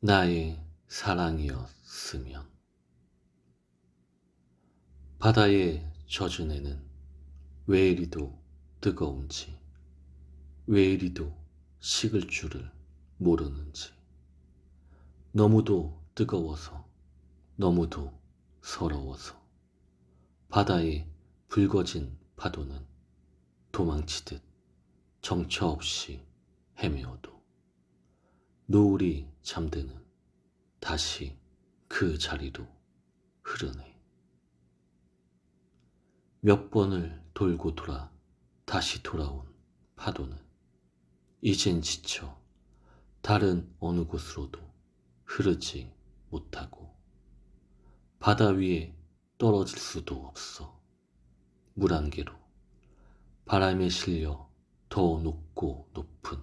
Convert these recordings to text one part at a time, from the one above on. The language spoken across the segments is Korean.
나의 사랑이었으면. 바다의 애는 왜 이리도 뜨거운지 왜 이리도 식을 줄을 모르는지. 너무도 뜨거워서 너무도 서러워서 바다의 붉어진 파도는 도망치듯 정처 없이 헤매어도 노을이 잠드는 다시 그 자리로 흐르네. 몇 번을 돌고 돌아 다시 돌아온 파도는 이젠 지쳐 다른 어느 곳으로도 흐르지 못하고 바다 위에 떨어질 수도 없어 물 안개로 바람에 실려 더 높고 높은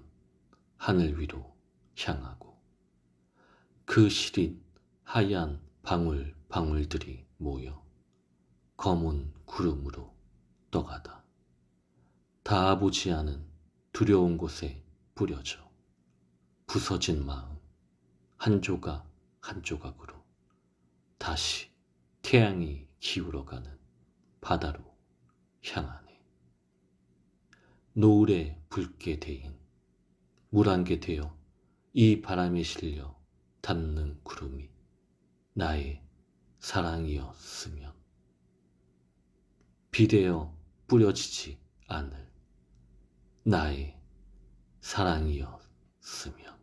하늘 위로 향하고 그 시린 하얀 방울 방울들이 모여 검은 구름으로 떠가다 닿아보지 않은 두려운 곳에 뿌려져 부서진 마음 한 조각 한 조각으로 다시 태양이 기울어가는 바다로 향하네. 노을에 붉게 데인 물안개 되어 이 바람에 실려 닿는 구름이 나의 사랑이었으면. 비대어 뿌려지지 않을 나의 사랑이었으면